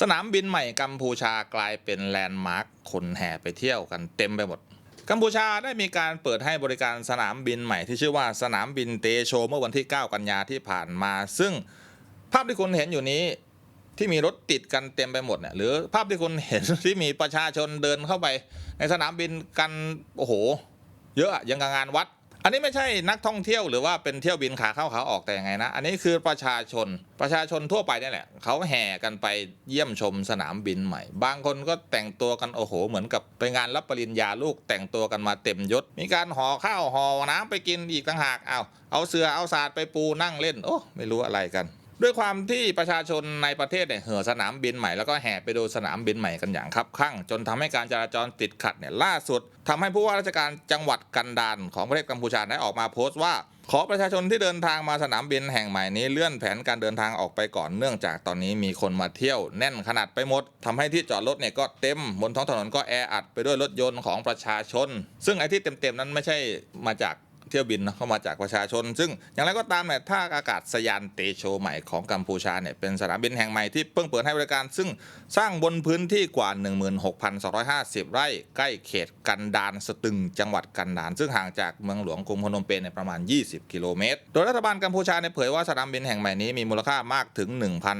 สนามบินใหม่กัมพูชากลายเป็นแลนด์มาร์คคนแห่ไปเที่ยวกันเต็มไปหมด กัมพูชาได้มีการเปิดให้บริการสนามบินใหม่ที่ชื่อว่าสนามบินเตโชเมื่อวันที่ 9 กันยาที่ผ่านมา ซึ่งภาพที่คุณเห็นอยู่นี้ที่มีรถติดกันเต็มไปหมดเนี่ยหรือภาพที่คุณเห็นที่มีประชาชนเดินเข้าไป ในสนามบินกันโอ้โห เยอะอะยังกับงานวัด อันนี้ไม่ใช่นักท่องเที่ยวหรือว่าเป็นเที่ยวบินขาเข้าขาออกแต่ยังไงนะ อันนี้คือประชาชนประชาชนทั่วไปเนี่ยแหละเขาแห่กันไปเยี่ยมชมสนามบินใหม่ บางคนก็แต่งตัวกันโอ้โห เหมือนกับไปงานรับปริญญาลูกแต่งตัวกันมาเต็มยศ มีการห่อข้าวห่อน้ำไปกินอีกต่างหากเอาเอาเสือเอาศาสตร์ไปปูนั่งเล่น โอ้ไม่รู้อะไรกัน ด้วยความที่ประชาชนในประเทศเนี่ยเห่อสนามบินใหม่แล้วก็แห่ไปดูสนามบินใหม่กันอย่างคับข้างจนทำให้การจราจรติดขัดเนี่ยล่าสุดทำให้ผู้ว่าราชการจังหวัดกันดารของประเทศกัมพูชาได้ออกมาโพสต์ว่า ขอประชาชนที่เดินทางมาสนามบินแห่งใหม่นี้เลื่อนแผนการเดินทางออกไปก่อนเนื่องจากตอนนี้มีคนมาเที่ยวแน่นขนาดไปหมดทำให้ที่จอดรถเนี่ยก็เต็มบนท้องถนนก็แออัดไปด้วยรถยนต์ของประชาชน ซึ่งไอ้ที่เต็มๆนั้นไม่ใช่มาจาก เที่ยวบินเข้ามาจากประชาชน ซึ่งอย่างไรก็ตามเนี่ยท่าอากาศยานเตโชใหม่ของกัมพูชาเนี่ยเป็นสนามบินแห่งใหม่ที่เพิ่งเปิดให้บริการ ซึ่งสร้างบนพื้นที่กว่า 16,250 ไร่ใกล้เขตกันดารสตึงจังหวัดกันดารซึ่งห่างจากเมืองหลวงกรุงพนมเปญประมาณ 20 กิโลเมตร โดยรัฐบาลกัมพูชาเนี่ยเผยว่าสนามบินแห่งใหม่นี้มีมูลค่ามากถึง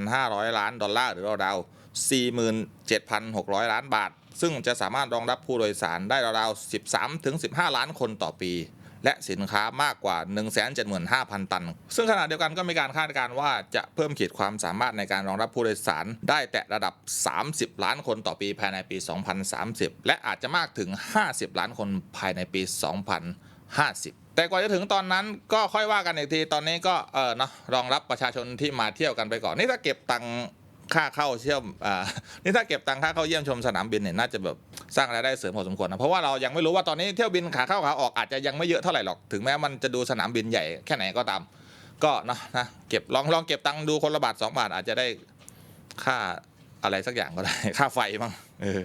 1,500 ล้านดอลลาร์หรือราว47,600 ล้านบาท ซึ่งจะสามารถรองรับผู้โดยสารได้ราวๆ 13-15 ล้านคนต่อปี และสินค้ามากกว่า 175,000 ตัน ซึ่งขณะเดียวกันก็มีการคาดการณ์ว่าจะเพิ่มขีดความสามารถในการรองรับผู้โดยสารได้แต่ระดับ 30 ล้านคนต่อปีภายในปี 2030 และอาจจะมากถึง 50 ล้านคนภายในปี 2050แต่กว่าจะถึงตอนนั้นก็ค่อยว่ากันอีกที ตอนนี้ก็เออเนาะรองรับประชาชนที่มาเที่ยวกันไปก่อน นี่ถ้าเก็บตัง ค่าเข้าเที่ยวอ่านี่ถ้าเก็บตังค่าเข้าเยี่ยมชมสนามบินเนี่ยน่าจะแบบสร้างรายได้เสริมพอสมควรนะเพราะว่าเรายังไม่รู้ว่าตอนนี้เที่ยวบินขาเข้าขาออกอาจจะยังไม่เยอะเท่าไหร่หรอกถึงแม้มันจะดูสนามบินใหญ่แค่ไหนก็ตาม ก็เนาะนะเก็บลองลองเก็บตังค์ดูคนละบาทสองบาทอาจจะได้ค่าอะไรสักอย่างก็ได้ ค่าไฟบ้างเออ